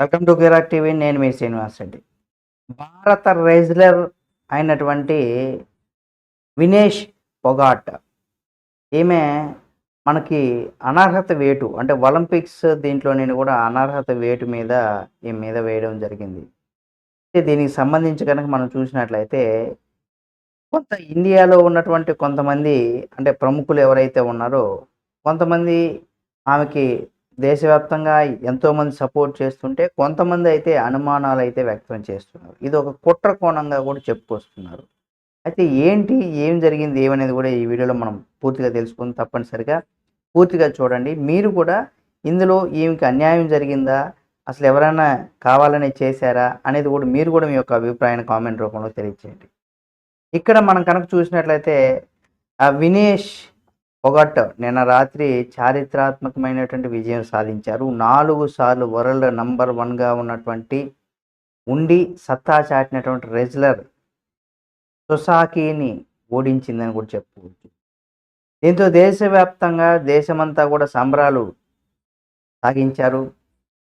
Welcome to Kirik TV నేను మీ శ్రీనివాస్ రెడ్డి. భారత wrestler అయినటువంటి వినేష్ పొగాట్ ఈమె మనకి అనర్హత వేటు అంటే ఒలింపిక్స్ దీంట్లో నేను కూడా అనర్హత వేటు మీద ఈ మీద వేయడం జరిగింది. దీనికి సంబంధించి కనుక మనం చూసినట్లయితే కొంత ఇండియాలో ఉన్నటువంటి కొంతమంది అంటే ప్రముఖులు ఎవరైతే ఉన్నారో కొంతమంది ఆమెకి దేశవ్యాప్తంగా ఎంతోమంది సపోర్ట్ చేస్తుంటే కొంతమంది అయితే అనుమానాలు అయితే వ్యక్తం చేస్తున్నారు. ఇది ఒక కుట్ర కోణంగా కూడా చెప్పుకొస్తున్నారు. అయితే ఏంటి ఏం జరిగింది ఏమనేది కూడా ఈ వీడియోలో మనం పూర్తిగా తెలుసుకుని తప్పనిసరిగా. పూర్తిగా చూడండి. మీరు కూడా ఇందులో ఈమెకి అన్యాయం జరిగిందా అసలు ఎవరైనా కావాలని చేశారా అనేది కూడా మీరు కూడా మీ యొక్క అభిప్రాయాన్ని కామెంట్ రూపంలో తెలియచేయండి. ఇక్కడ మనం కనుక చూసినట్లయితే ఆ వినేష్ పొగట్ నిన్న రాత్రి చారిత్రాత్మకమైనటువంటి విజయం సాధించారు. నాలుగు సార్లు వరల్డ్ నంబర్ వన్గా ఉన్నటువంటి ఉండి సత్తా చాటినటువంటి రెజ్లర్ సొసాకీని ఓడించిందని కూడా చెప్పుకోవచ్చు. దీంతో దేశవ్యాప్తంగా దేశమంతా కూడా సంబరాలు సాగించారు.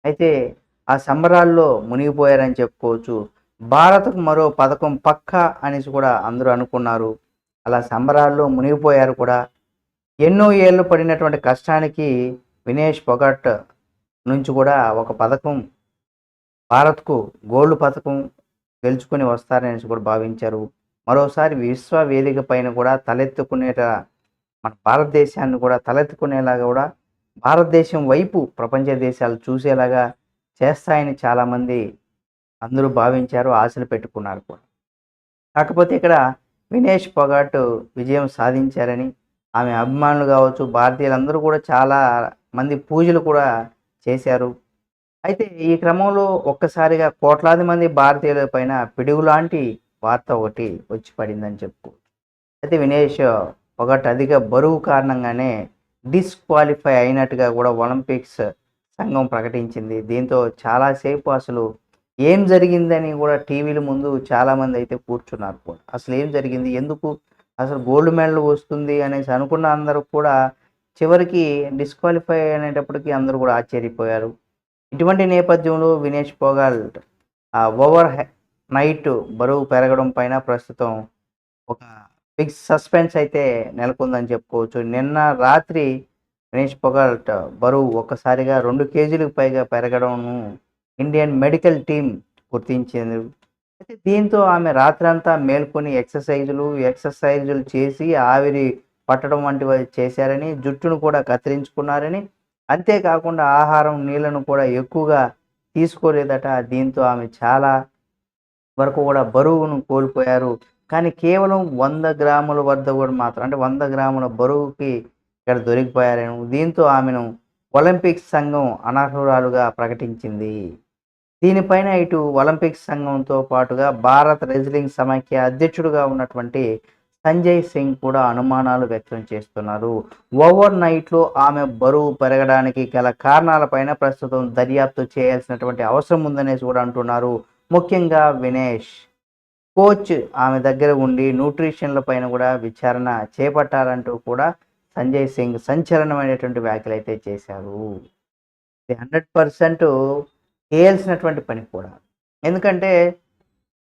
అయితే ఆ సంబరాల్లో మునిగిపోయారని చెప్పుకోవచ్చు. భారత్కు మరో పథకం పక్క అనేసి కూడా అందరూ అనుకున్నారు. అలా సంబరాల్లో మునిగిపోయారు కూడా. ఎన్నో ఏళ్ళు పడినటువంటి కష్టానికి వినేష్ పొగట్ నుంచి కూడా ఒక పథకం భారత్కు గోల్డ్ పథకం గెలుచుకొని వస్తారనేసి కూడా భావించారు. మరోసారి విశ్వ వేదిక పైన కూడా తలెత్తుకునేట మన భారతదేశాన్ని కూడా తలెత్తుకునేలాగా కూడా భారతదేశం వైపు ప్రపంచ దేశాలు చూసేలాగా చేస్తాయని చాలామంది అందరూ భావించారు ఆశలు పెట్టుకున్నారు కూడా. కాకపోతే ఇక్కడ వినేష్ పొగాట్ విజయం సాధించారని ఆమె అభిమానులు కావచ్చు భారతీయులందరూ కూడా చాలా మంది పూజలు కూడా చేశారు. అయితే ఈ క్రమంలో ఒక్కసారిగా కోట్లాది మంది భారతీయుల పైన పిడుగు లాంటి వార్త ఒకటి వచ్చి పడిందని చెప్పుకోవచ్చు. అయితే వినేష్ ఒకటి అధిక బరువు కారణంగానే డిస్క్వాలిఫై అయినట్టుగా కూడా ఒలింపిక్స్ సంఘం ప్రకటించింది. దీంతో చాలాసేపు అసలు ఏం జరిగిందని కూడా టీవీల ముందు చాలామంది అయితే కూర్చున్నారు కూడా. అసలు ఏం జరిగింది? ఎందుకు అసలు గోల్డ్ మెడల్ వస్తుంది అనేసి అనుకున్న అందరూ కూడా చివరికి డిస్క్వాలిఫై అనేటప్పటికీ అందరూ కూడా ఆశ్చర్యపోయారు. ఇటువంటి నేపథ్యంలో వినేష్ పోగాల్ ఓవర్ నైట్ బరువు పెరగడం పైన ప్రస్తుతం ఒక బిగ్ సస్పెన్స్ అయితే నెలకొందని చెప్పుకోవచ్చు. నిన్న రాత్రి వినేష్ పొగాల్ట్ బరువు ఒక్కసారిగా రెండు కేజీలకు పైగా పెరగడం ఇండియన్ మెడికల్ టీం గుర్తించింది. అయితే దీంతో ఆమె రాత్రంతా మేల్కొని ఎక్సర్సైజులు ఎక్సర్సైజులు చేసి ఆవిరి పట్టడం వంటివి చేశారని జుట్టును కూడా కత్తిరించుకున్నారని. అంతేకాకుండా ఆహారం నీళ్ళను కూడా ఎక్కువగా తీసుకోలేదట. దీంతో ఆమె చాలా వరకు కూడా బరువును కోల్పోయారు. కానీ కేవలం వంద గ్రాముల వద్ద కూడా మాత్రం అంటే వంద గ్రాముల బరువుకి ఇక్కడ దొరికిపోయారని. దీంతో ఆమెను ఒలింపిక్స్ సంఘం అనర్హురాలుగా ప్రకటించింది. దీనిపైన ఇటు ఒలింపిక్స్ సంఘంతో పాటుగా భారత్ రెజ్లింగ్ సమాఖ్య అధ్యక్షుడుగా ఉన్నటువంటి సంజయ్ సింగ్ కూడా అనుమానాలు వ్యక్తం చేస్తున్నారు. ఓవర్ నైట్లో ఆమె బరువు పెరగడానికి గల కారణాలపైన ప్రస్తుతం దర్యాప్తు చేయాల్సినటువంటి అవసరం ఉందనేసి కూడా అంటున్నారు. ముఖ్యంగా వినేష్. కోచ్ ఆమె దగ్గర ఉండి న్యూట్రిషన్ల పైన కూడా విచారణ చేపట్టాలంటూ కూడా సంజయ్ సింగ్ సంచలనమైనటువంటి వ్యాఖ్యలు అయితే చేశారు హండ్రెడ్ పర్సెంట్ చేయాల్సినటువంటి పని కూడా. ఎందుకంటే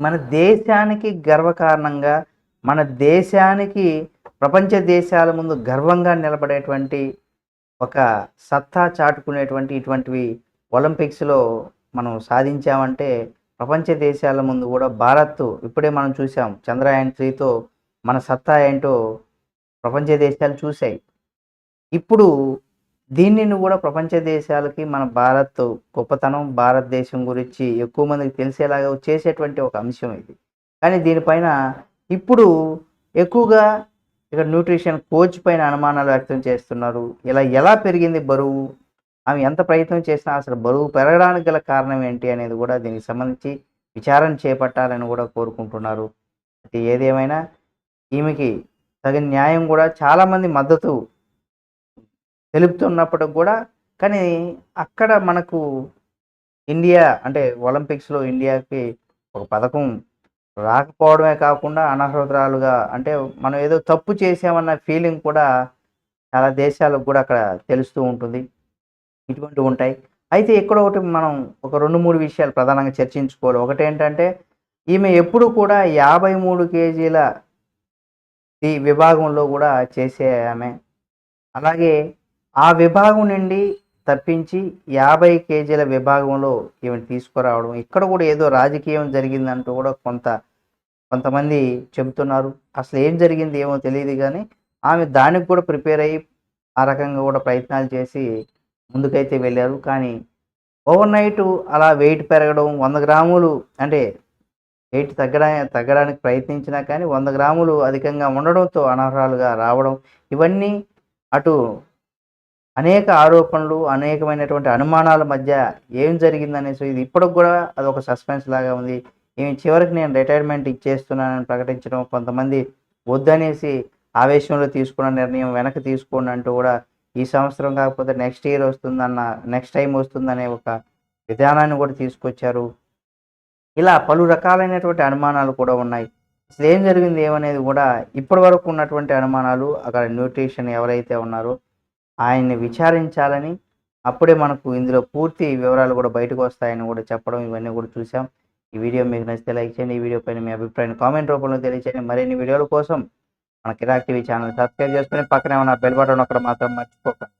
మన దేశానికి గర్వకారణంగా మన దేశానికి ప్రపంచ దేశాల ముందు గర్వంగా నిలబడేటువంటి ఒక సత్తా చాటుకునేటువంటి ఇటువంటివి ఒలింపిక్స్లో మనం సాధించామంటే ప్రపంచ దేశాల ముందు కూడా భారత్ ఇప్పుడే మనం చూసాం. చంద్రయాన్ త్రీతో మన సత్తా ఏంటో ప్రపంచ దేశాలు చూసాయి ఇప్పుడు దీనిని కూడా ప్రపంచ దేశాలకి మన భారత్ గొప్పతనం భారతదేశం గురించి ఎక్కువ మందికి తెలిసేలాగా చేసేటువంటి ఒక అంశం ఇది. కానీ దీనిపైన ఇప్పుడు ఎక్కువగా ఇక్కడ న్యూట్రిషన్ కోచ్ పైన అనుమానాలు వ్యక్తం చేస్తున్నారు. ఇలా ఎలా పెరిగింది బరువు? ఆమె ఎంత ప్రయత్నం చేసినా అసలు బరువు పెరగడానికి గల కారణం ఏంటి అనేది కూడా దీనికి సంబంధించి విచారణ చేపట్టాలని కూడా కోరుకుంటున్నారు. ఏదేమైనా ఈమెకి తగిన న్యాయం కూడా చాలామంది మద్దతు తెలుపుతున్నప్పుడు కూడా కానీ అక్కడ మనకు ఇండియా అంటే ఒలింపిక్స్లో ఇండియాకి ఒక పథకం రాకపోవడమే కాకుండా అనర్హతరాలుగా అంటే మనం ఏదో తప్పు చేసామన్న ఫీలింగ్ కూడా చాలా దేశాలకు కూడా అక్కడ తెలుస్తూ ఉంటుంది. ఇటువంటివి ఉంటాయి. అయితే ఇక్కడ ఒకటి మనం ఒక రెండు మూడు విషయాలు ప్రధానంగా చర్చించుకోవాలి. ఒకటి ఏంటంటే ఈమె ఎప్పుడు కూడా యాభై మూడు కేజీల ఈ విభాగంలో కూడా చేసే ఆమె. అలాగే ఆ విభాగం నుండి తప్పించి యాభై కేజీల విభాగంలో ఈమెను తీసుకురావడం ఇక్కడ కూడా ఏదో రాజకీయం జరిగిందంటూ కూడా కొంత కొంతమంది చెబుతున్నారు. అసలు ఏం జరిగింది ఏమో తెలియదు కానీ ఆమె దానికి కూడా ప్రిపేర్ అయ్యి ఆ రకంగా కూడా ప్రయత్నాలు చేసి ముందుకైతే వెళ్ళారు. కానీ ఓవర్ నైట్ అలా వెయిట్ పెరగడం వంద గ్రాములు అంటే వెయిట్ తగ్గడా తగ్గడానికి ప్రయత్నించినా కానీ వంద గ్రాములు అధికంగా ఉండడంతో అనర్హాలుగా రావడం ఇవన్నీ అటు అనేక ఆరోపణలు అనేకమైనటువంటి అనుమానాల మధ్య ఏం జరిగిందనేసి ఇది ఇప్పటికి కూడా అది ఒక సస్పెన్స్ లాగా ఉంది. ఈమె చివరికి నేను రిటైర్మెంట్ ఇచ్చేస్తున్నానని ప్రకటించడం కొంతమంది వద్దనేసి ఆవేశంలో తీసుకున్న నిర్ణయం వెనక్కి తీసుకోండి అంటూ కూడా ఈ సంవత్సరం కాకపోతే నెక్స్ట్ ఇయర్ వస్తుందన్న నెక్స్ట్ టైం వస్తుందనే ఒక విధానాన్ని కూడా తీసుకొచ్చారు. ఇలా పలు రకాలైనటువంటి అనుమానాలు కూడా ఉన్నాయి. అసలు ఏం జరిగింది ఏమనేది కూడా ఇప్పటి వరకు ఉన్నటువంటి అనుమానాలు అక్కడ న్యూట్రిషన్ ఎవరైతే ఉన్నారో ఆయన్ని విచారించాలని అప్పుడే మనకు ఇందులో పూర్తి వివరాలు కూడా బయటకు వస్తాయని కూడా చెప్పడం ఇవన్నీ కూడా చూసాం ఈ వీడియో మీకు నచ్చితే లైక్ చేయండి. ఈ వీడియో పైన మీ అభిప్రాయాన్ని కామెంట్ రూపంలో తెలియచేయండి. మరిన్ని వీడియోల కోసం మన కిరాక్ టీవీ ఛానల్ సబ్స్క్రైబ్ చేసుకుని పక్కనే ఉన్న బెల్ బటన్ అక్కడ మాత్రం మర్చిపోకండి.